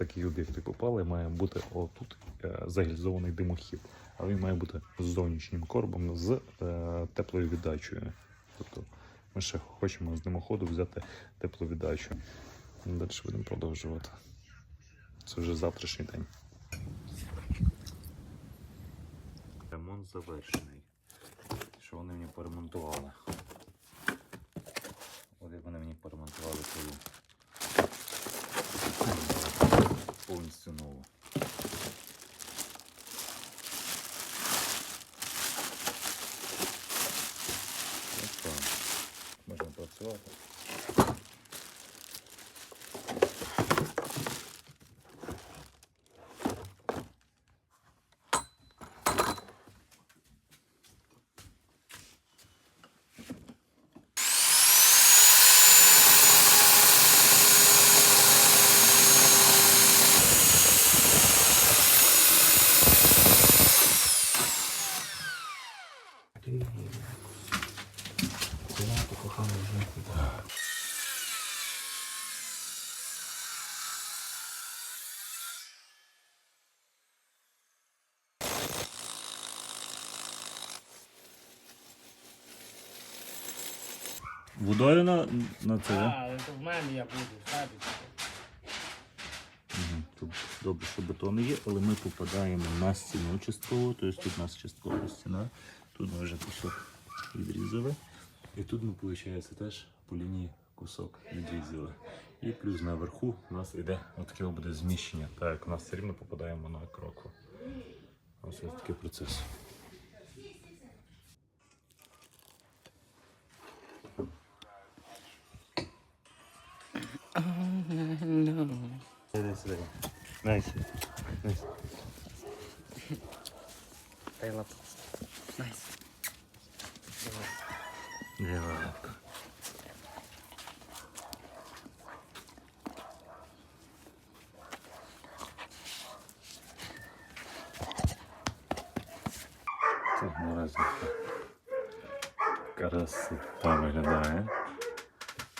Такий об'єкт попали, має бути отут е, загільзований димохід, а він має бути з зовнішнім коробом з е, теплою віддачею. Тобто ми ще хочемо з димоходу взяти теплу віддачу. Далі будемо продовжувати. Це вже завтрашній день. Ремонт завершений. Що вони мені поремонтували? Cool. Водою на, на це? А, то в мене я буду, садити. Угу. Тут добре, що бетон є, але ми попадаємо на стіну частково, тобто тут у нас часткова стіна, тут ми вже кусок відрізали. І тут ми, виходить, теж по лінії кусок відрізали. І плюс наверху у нас йде отаке буде зміщення. Так як у нас все рівно попадаємо на крокву. Ось ось такий процес. Сиди, сиди. Найс. Найс. Дай лапу. Найс. Ліва лапка. Так, наразі красота виглядає.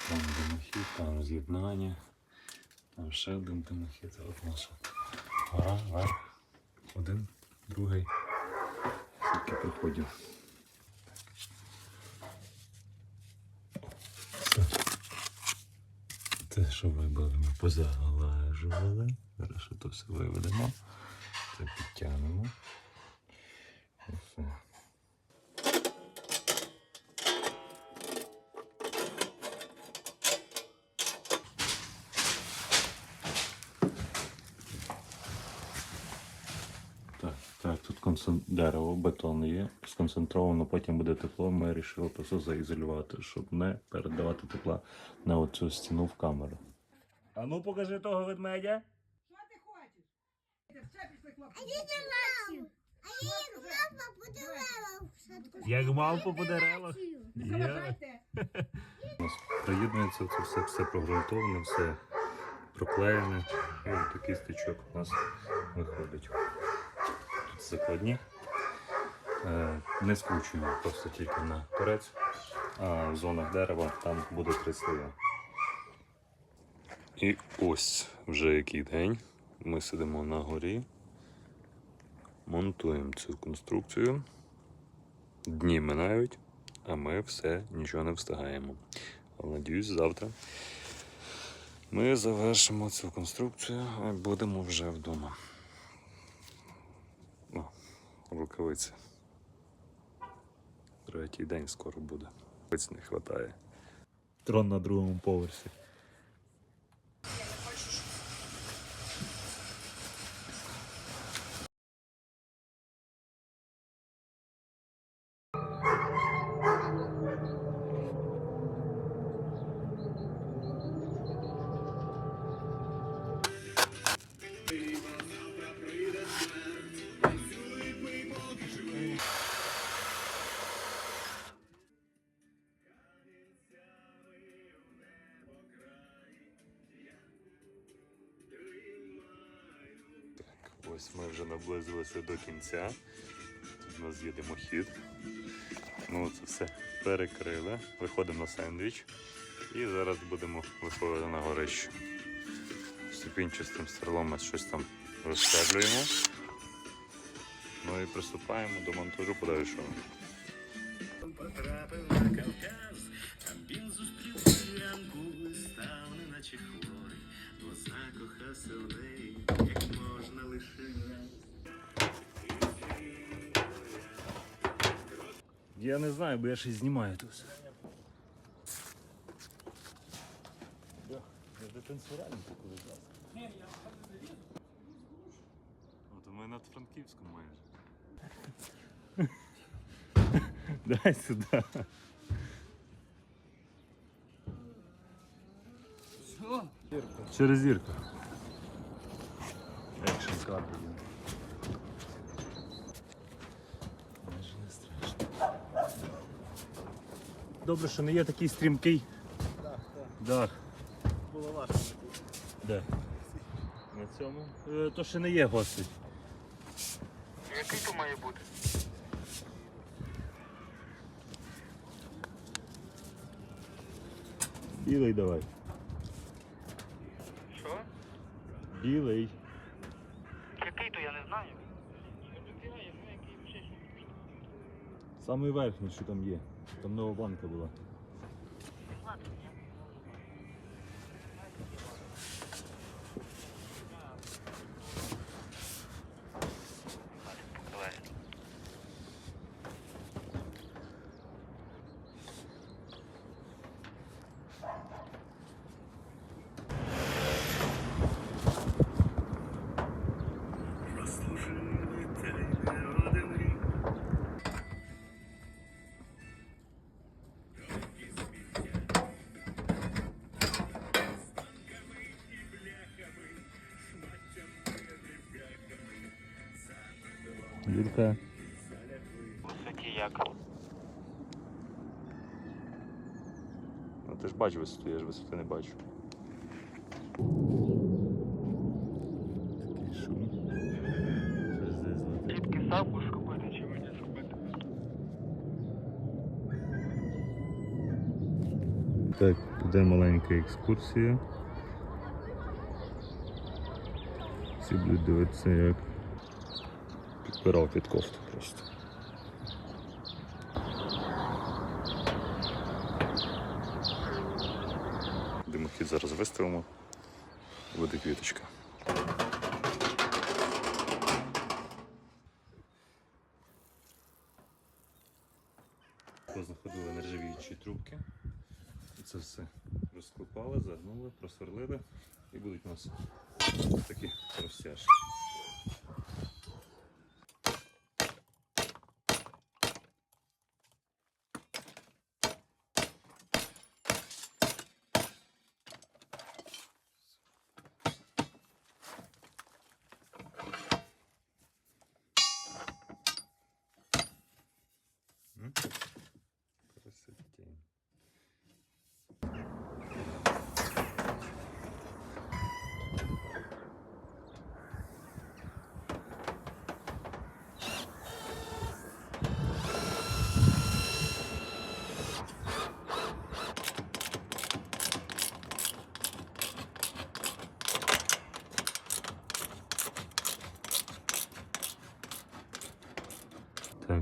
Там димохід, там з'єднання, Там ще один димохід, а от наша гора, верх. Один, другий. Скільки приходів. Все. Те, що вибили, ми позаглажували. Зараз то все виведемо. Це підтягнемо. І все. Так, концен... дерево, бетон є, сконцентровано, потім буде тепло. Ми вирішили просто заізолювати, щоб не передавати тепла на оцю стіну в камеру. А ну покажи того ведмедя. Що ти хочеш? Ще пішли хлопці. Як мавпа по деревах. Не. У нас приєднується це все, все прогрунтоване, все проклеєне. І такий стичок у нас виходить. Закладні. Е, Не скручуємо просто тільки на торець, а в зонах дерева там буде три слоя. І ось вже який день. Ми сидимо на горі, монтуємо цю конструкцію. Дні минають, а ми все нічого не встигаємо. Надіюсь, завтра ми завершимо цю конструкцію і будемо вже вдома. Рукавиці. Третій день скоро буде. Рукавиць не вистачає. Трон на другому поверсі. Ось ми вже наблизилися до кінця. Тут у нас є димохід. Ну, це все перекрили. Виходимо на сендвіч. І зараз будемо виходити на горище. ступінчастим стерлом ми щось там розщеплюємо. Ну і приступаємо до монтажу подальшого. Потрапив на Кавказ, там він зустрів селянку, став неначе хворий, бо закохався в неї, як можна лише раз. Я не знаю, бо я щось знімаю тут. От ми над Франківськом майже. Дай сюди. Через зірку. Майже не страшно. Добре, що не є такий стрімкий дах. Було важко. Де? На цьому? Е, То ще не є гостей. Який то має бути? Білий давай. Що? Білий. Який то я не знаю. Самий верхній, що там є. Там нова банка була. Юрка. Високі як. Ну ти ж бачиш висоту, я ж висоти не бачу. Такий шум. Щось здесь летить. Тільки сам будеш робити, чи мені зробити? Так, іде маленька екскурсія. Всі будуть дивитися, як підпирав під кофту просто. Димохід зараз виставимо. Буде квіточка. Познаходили нержавіючі трубки. Це все розкопали, загнули, просверлили і будуть у нас такі розтяжки.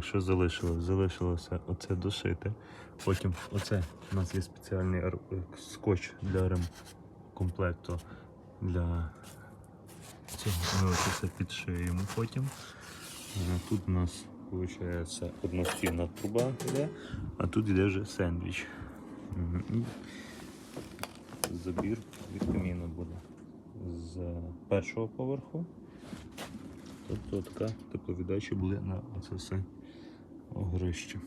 Що залишилось? Залишилося оце дошити. Потім оце у нас є спеціальний скотч для ремкомплекту для цього. Ми оце все підшиємо потім. Тут у нас виходить одностінна труба йде, а тут йде вже сендвіч. Забір від каміну буде з першого поверху. Тобто така тепловіддача буде на оце все огрище.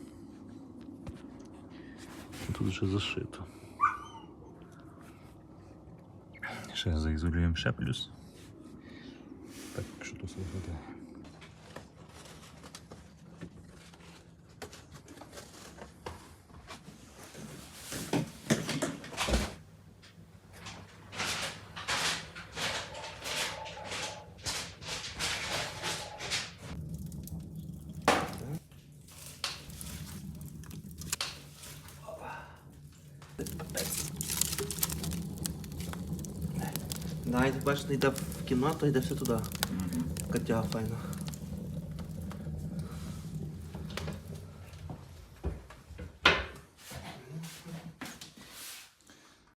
Тут вже зашито. Ще заізолюємо ще плюс. Так, що тут виглядає. Навіть бачиш, не йде в кімнату, йде все туди. Котя файна.